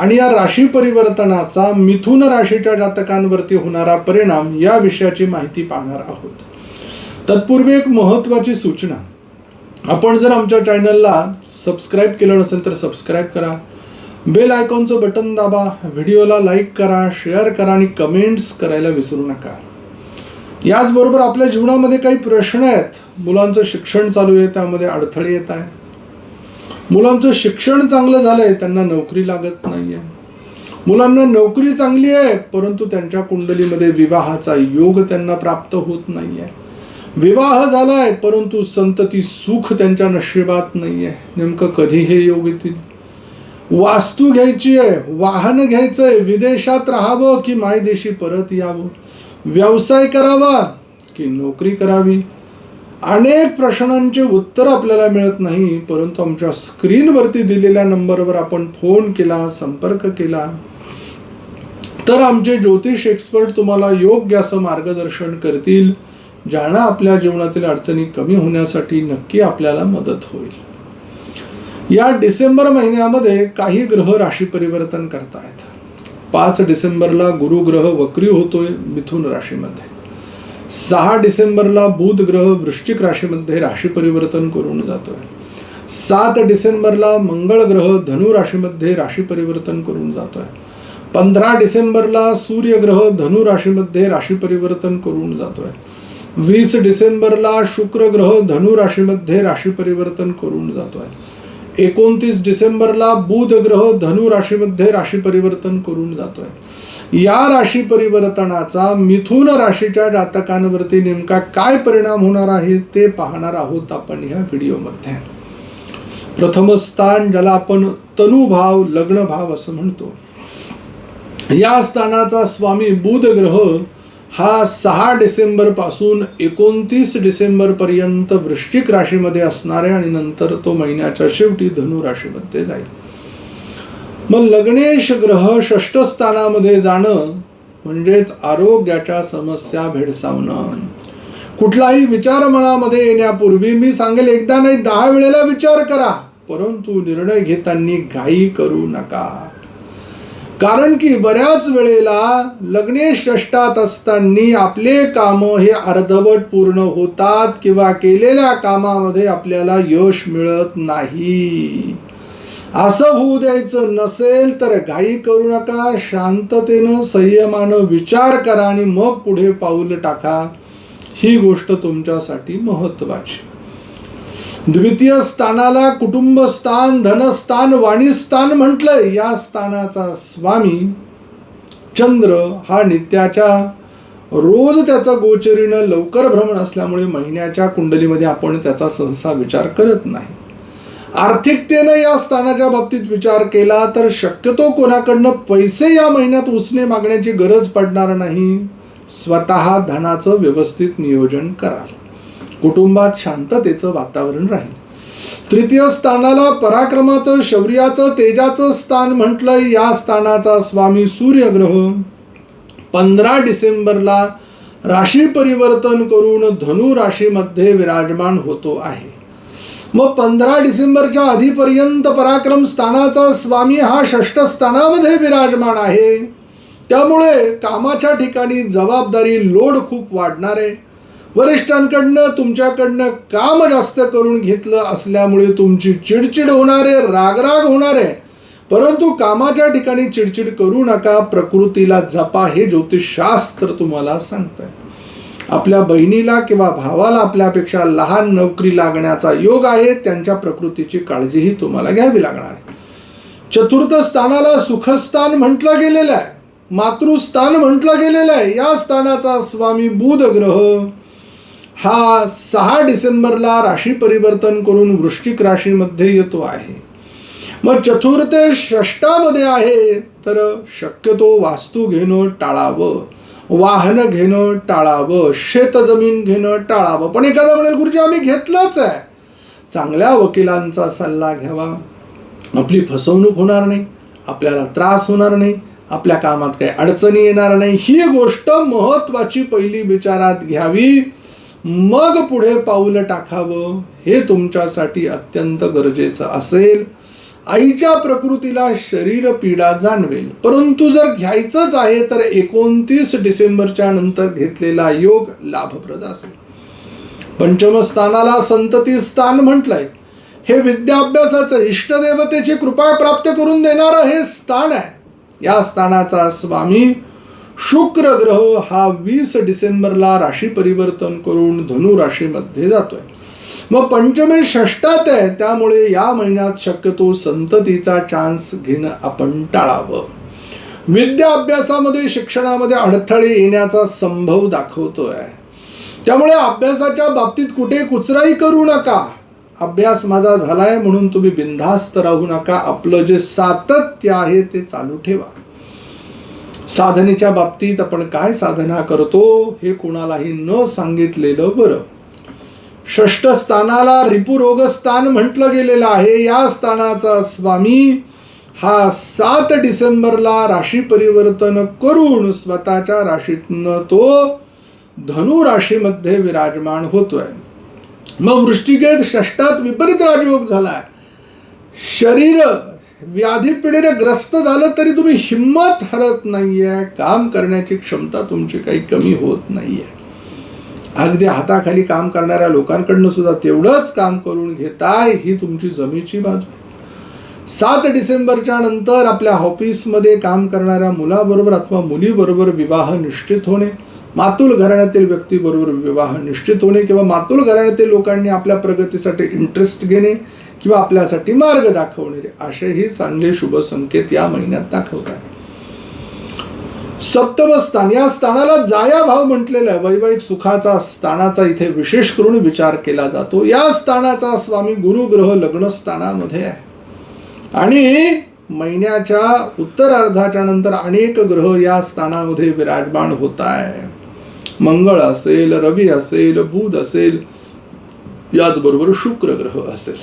आणि या राशी परिवर्तनाचा मिथुन राशीच्या जातकांवरती होणारा परिणाम या विषयाची माहिती पाहणार आहोत. तत्पूर्वी एक महत्त्वाची सूचना. आपण जर आमच्या चॅनलला सबस्क्राईब केलं नसेल तर सबस्क्राईब करा. बेल आयकॉनचं बटन दाबा. व्हिडिओला लाईक करा शेअर करा आणि कमेंट्स करायला विसरू नका. याचबरोबर आपल्या जीवनामध्ये काही प्रश्न आहेत. मुलांचं शिक्षण चालू आहे त्यामध्ये अडथळे येत आहे मुलांचं शिक्षण चांगलं झालं आहे त्यांना नोकरी लागत नाही आहे मुलांना नोकरी चांगली आहे परंतु त्यांच्या कुंडलीमध्ये विवाहाचा योग त्यांना प्राप्त होत नाही आहे विवाह झालाय परंतु संतती सुख त्यांच्या नशिबात नाही आहे नेमकं कधी हे योग येतील? वास्तू घ्यायची आहे वाहन घ्यायचं आहे विदेशात राहावं की मायदेशी परत यावं? व्यवसाय करावा की नोकरी करावी? अनेक प्रश्नांचे उत्तर आपल्याला मिळत नाही परंतु आमच्या स्क्रीनवरती दिलेल्या नंबरवर आपण फोन केला संपर्क केला तर आमचे ज्योतिष एक्सपर्ट तुम्हाला योग्य असं मार्गदर्शन करतील ज्यांना आपल्या जीवनातील अडचणी कमी होण्यासाठी नक्की आपल्याला मदत होईल. या डिसेंबर महिन्यामध्ये काही ग्रह राशी परिवर्तन करतायत. पाच डिसेंबरला गुरुग्रह वक्री होतोय मिथुन राशीमध्ये. सहा डिसेंबरला बुध ग्रह वृश्चिक राशीमध्ये राशी परिवर्तन करून जातोय. सात डिसेंबरला मंगळ ग्रह धनु राशीमध्ये राशी परिवर्तन करून जातोय. पंधरा डिसेंबरला सूर्य ग्रह धनु राशीमध्ये राशी परिवर्तन करून जातोय. वीस डिसेंबरला शुक्र ग्रह धनु राशीमध्ये राशी परिवर्तन करून जातोय. एकोणतीस डिसेंबरला बुध ग्रह धनु राशीमध्ये राशी परिवर्तन करून जातोय. या राशी परिवर्तनाचा मिथुन राशीच्या जातकांवरती नेमका काय परिणाम होणार आहे ते पाहणार आहोत आपण ह्या व्हिडिओमध्ये. प्रथम स्थान ज्याला आपण तनुभाव लग्नभाव असं म्हणतो. या स्थानाचा स्वामी बुध ग्रह हा सहा डिसेंबरपासून एकोणतीस डिसेंबर पर्यंत वृश्चिक राशीमध्ये असणार आहे आणि नंतर तो महिन्याच्या शेवटी धनु राशीमध्ये जाईल. मग लग्नेश ग्रह षष्टस्थानामध्ये जाणं म्हणजेच आरोग्याच्या समस्या भेडसावणं. कुठलाही विचार मनामध्ये येण्यापूर्वी मी सांगेल एकदा नाही दहा वेळेला विचार करा. परंतु निर्णय घेताना घाई करू नका. कारण की बऱ्याच वेळेला लग्ने षष्टात असताना आपले काम हे अर्धवट पूर्ण होतात किंवा केलेल्या कामामध्ये आपल्याला यश मिळत नाही. असं होऊ द्यायचं नसेल तर घाई करू नका शांततेनं संयमानं विचार करा आणि मग पुढे पाऊल टाका. ही गोष्ट तुमच्यासाठी महत्वाची द्वितीय स्थानाला कुटुंब स्थान धनस्थान वाणीस्थान म्हटलंय. या स्थानाचा स्वामी चंद्र हा नित्याच्या रोज त्याचा गोचरीनं लवकर भ्रमण असल्यामुळे महिन्याच्या कुंडलीमध्ये आपण त्याचा सहसा विचार करत नाही. आर्थिकतेनं या स्थानाच्या बाबतीत विचार केला तर शक्यतो कोणाकडनं पैसे या महिन्यात उसने मागण्याची गरज पडणार नाही. स्वतः धनाचं व्यवस्थित नियोजन कराल. कुटुंबात शांततेचं वातावरण राहील. तृतीय स्थानाला पराक्रमाचं शौर्याचं तेजाचं स्थान म्हटलं या स्थानाचा स्वामी सूर्यग्रह पंधरा डिसेंबरला राशी परिवर्तन करून धनु राशीमध्ये विराजमान होतो आहे. मग पंधरा डिसेंबरच्या आधीपर्यंत पराक्रम स्थानाचा स्वामी हा षष्ठ स्थानामध्ये विराजमान आहे. त्यामुळे कामाच्या ठिकाणी जबाबदारी लोड खूप वाढणार. आहे वरिष्ठांकडनं तुमच्याकडनं काम जास्त करून घेतलं असल्यामुळे तुमची चिडचिड होणार आहे रागराग होणार. आहे परंतु कामाच्या ठिकाणी चिडचिड करू नका प्रकृतीला जपा हे ज्योतिषशास्त्र तुम्हाला सांगतंय. आपल्या बहिणीला किंवा भावाला आपल्यापेक्षा लहान नोकरी लागण्याचा योग आहे त्यांच्या प्रकृतीची काळजीही तुम्हाला घ्यावी लागणार आहे. चतुर्थ स्थानाला सुखस्थान म्हटलं गेलेलं आहे. मातृस्थान म्हटलं गेलेलं आहे. या स्थानाचा स्वामी बुध ग्रह हा सहा डिसेंबरला राशी परिवर्तन करून वृश्चिक राशीमध्ये येतो आहे. मग चतुर्थ षष्टामध्ये आहे तर शक्यतो वास्तू घेणं टाळावं. वाहन घेणं टाळावं शेतजमीन घेणं टाळावं. पण एखादा म्हणेल गुरुजी आम्ही घेतलंच आहे. चांगल्या वकिलांचा सल्ला घ्यावा. आपली फसवणूक होणार नाही आपल्याला त्रास होणार नाही आपल्या कामात काही अडचणी येणार नाही. ही गोष्ट महत्त्वाची पहिली विचारात घ्यावी. मग पुढे पाऊल टाकावं हे तुमच्यासाठी अत्यंत गरजेचं असेल. आईच्या प्रकृतीला शरीर पीडा जाणवेल. परंतु जर घ्यायचंच आहे तर एकोणतीस डिसेंबरच्या नंतर घेतलेला योग लाभप्रद असेल. पंचमस्थानाला संतती स्थान म्हटलंय. हे विद्याभ्यासाचं इष्टदेवतेची कृपा प्राप्त करून देणारं हे स्थान आहे. या स्थानाचा स्वामी शुक्र ग्रह हा वीस डिसेंबरला राशी परिवर्तन करून धनु राशीमध्ये जातोय. मग पंचमी षष्टात आहे त्यामुळे या महिन्यात शक्यतो संततीचा चान्स घेणं आपण टाळावं. विद्या अभ्यासामध्ये शिक्षणामध्ये अडथळे येण्याचा संभव दाखवतोय. त्यामुळे अभ्यासाच्या बाबतीत कुठे कुचराई करू नका. अभ्यास माझा झालाय म्हणून तुम्ही बिनधास्त राहू नका. आपलं जे सातत्य आहे ते चालू ठेवा. साधनेच्या बाबतीत आपण काय साधना करतो हे कोणालाही न सांगितलेलं बरं. षष्ठ स्थानाला रिपुरोग स्थान म्हटलं गेलेलं आहे. या स्थानाचा स्वामी हा सात डिसेंबरला राशी परिवर्तन करून स्वतःच्या राशीतनं तो धनु राशीमध्ये विराजमान होतोय. मग वृष्टिकेत षष्टात विपरीत राजयोग झालाय. शरीर व्याधी पिढीने ग्रस्त झालं तरी तुम्ही हिंमत हरत नाहीये. काम करण्याची क्षमता तुमची काही कमी होत नाहीये. अगदी हाताखाली काम करणाऱ्या लोकांकडनं सुद्धा तेवढंच काम करून घेताय ही तुमची जमीची बाजू आहे. सात डिसेंबरच्या नंतर आपल्या ऑफिसमध्ये काम करणाऱ्या मुलाबरोबर अथवा मुलीबरोबर विवाह निश्चित होणे मातुल घराण्यातील व्यक्तीबरोबर विवाह निश्चित होणे किंवा मातुल घराण्यातील लोकांनी आपल्या प्रगतीसाठी इंटरेस्ट घेणे किंवा आपल्यासाठी मार्ग दाखवणे असेही चांगले शुभ संकेत या महिन्यात दाखवत सप्तम स्थान. या स्थानाला जाया भाव म्हटलेला आहे. वैवाहिक सुखाचा स्थानाचा इथे विशेष करून विचार केला जातो. या स्थानाचा स्वामी गुरुग्रह लग्न स्थानामध्ये आहे. आणि महिन्याच्या उत्तरार्धाच्या नंतर अनेक ग्रह या स्थानामध्ये विराजमान होत आहे. मंगळ असेल रवी असेल बुध असेल याचबरोबर शुक्र ग्रह असेल.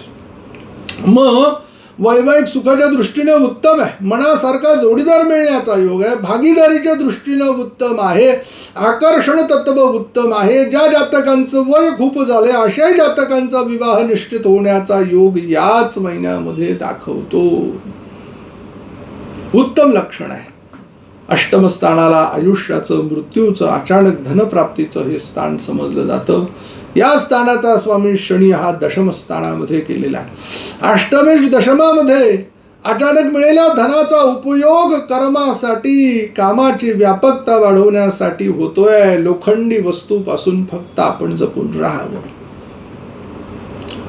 मग वैवाहिक सुखाच्या दृष्टीने उत्तम आहे. मनासारखा जोडीदार मिळण्याचा योग आहे. भागीदारीच्या दृष्टीनं उत्तम आहे. आकर्षण तत्व उत्तम आहे. ज्या जातकांचं वय खूप झालंय अशाही जातकांचा विवाह निश्चित होण्याचा योग याच महिन्यामध्ये दाखवतो. उत्तम लक्षण आहे. अष्टम स्थानाला आयुष्याचं मृत्यूचं अचानक धनप्राप्तीचं हे स्थान समजलं जातं. या स्थानाचा स्वामी शनी हा दशमस्थानामध्ये केलेला आहे. अष्टमेश दशमामध्ये अचानक मिळेल्या धनाचा उपयोग कर्मासाठी कामाची व्यापकता वाढवण्यासाठी होतोय. लोखंडी वस्तूपासून फक्त आपण जपून राहावं.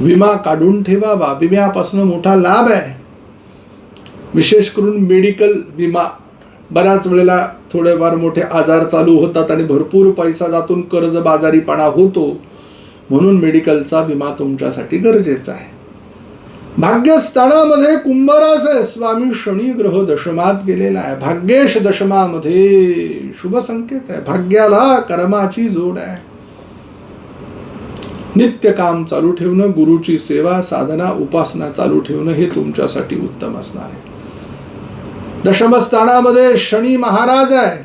विमा काढून ठेवावा. विम्यापासून मोठा लाभ आहे. विशेष करून मेडिकल विमा बऱ्याच वेळेला थोडेफार मोठे आजार चालू होतात आणि भरपूर पैसा जातून कर्जबाजारीपणा होतो. म्हणून मेडिकलचा विमा तुमच्यासाठी गरजेचा आहे. भाग्यस्थानामध्ये कुंभरास आहे. स्वामी शनी ग्रह दशमात गेलेला आहे. भाग्येश दशमामध्ये शुभ संकेत आहे. भाग्याला कर्माची जोड आहे. नित्य काम चालू ठेवणं गुरुची सेवा साधना उपासना चालू ठेवणं हे तुमच्यासाठी उत्तम असणार आहे. दशमस्थानामध्ये शनी महाराज आहे.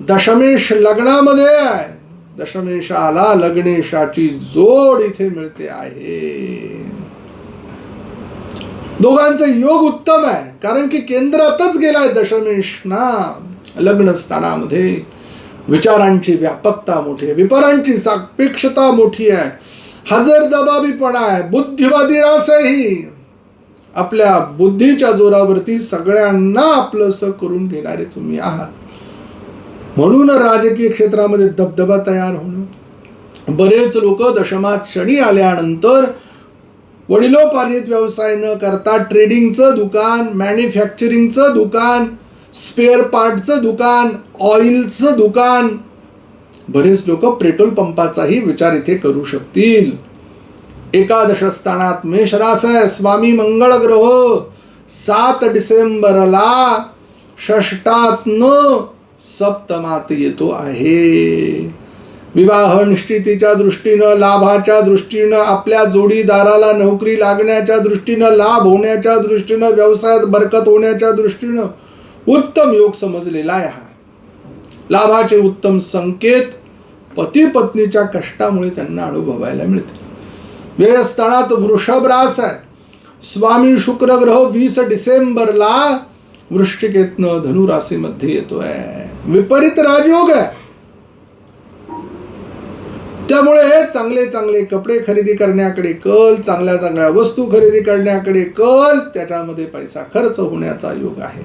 दशमेश लग्नामध्ये आहे. दशमेशाला लग्नेशाची जोड इथे मिळते आहे. दोघांचा योग उत्तम आहे. कारण की केंद्रातच गेलाय दशमेश ना. लग्न स्थानामध्ये विचारांची व्यापकता मोठी आहे. विपरांची सापेक्षता मोठी आहे. हजर जबाबीपणा आहे. बुद्धिवादी रासही. आपल्या बुद्धीच्या जोरावरती सगळ्यांना आपलंस करून घेणारे तुम्ही आहात. म्हणून राजकीय क्षेत्रामध्ये दबदबा तयार होणं. बरेच लोक दशमात शनी आल्यानंतर वडिलोपार्जित व्यवसाय न करता ट्रेडिंगचं दुकान मॅन्युफॅक्चरिंगचं दुकान स्पेअर पार्टचं दुकान ऑइलचं दुकान. बरेच लोक पेट्रोल पंपाचाही विचार इथे करू शकतील. एकादश स्थानात मेषरास आहे स्वामी मंगळ ग्रह सात डिसेंबरला षष्टात न सप्तमात येतो आहे. विवाह निश्चितीच्या दृष्टीनं लाभाच्या दृष्टीनं आपल्या जोडीदाराला नोकरी लागण्याच्या दृष्टीनं लाभ होण्याच्या दृष्टीनं व्यवसायात बरकत होण्याच्या दृष्टीनं उत्तम योग समजलेला आहे हा. लाभाचे उत्तम संकेत पती पत्नीच्या कष्टामुळे त्यांना अनुभवायला मिळते. व्ययस्थानात वृषभ रास आहे स्वामी शुक्र ग्रह वीस डिसेंबरला वृश्चिकेतनं धनुराशीमध्ये येतोय विपरीत राजयोग आहे त्यामुळे चांगले चांगले कपडे खरेदी करण्याकडे कल चांगल्या चांगल्या वस्तू खरेदी करण्याकडे कल त्याच्यामध्ये पैसा खर्च होण्याचा योग आहे।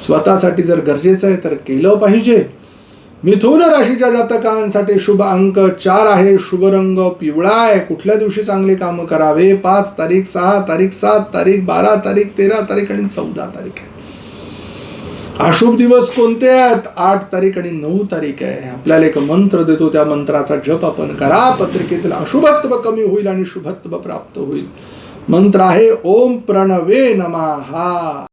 स्वतःसाठी जर गरजेचं आहे तर केलं पाहिजे। मिथुन राशीच्या जातकांसाठी शुभ अंक चार आहे. शुभ रंग पिवळा आहे. कुठल्या दिवशी चांगले कामं करावे? पाच तारीख सहा तारीख सात तारीख बारा तारीख तेरा तारीख आणि चौदा तारीख आहे. अशुभ दिवस कोणते आहेत? आठ तारीख आणि नऊ तारीख आहे. आपल्याला एक मंत्र देतो. त्या मंत्राचा जप आपण करा. पत्रिकेतील अशुभत्व कमी होईल आणि शुभत्व प्राप्त होईल. मंत्र आहे ओम प्रणवे नमहा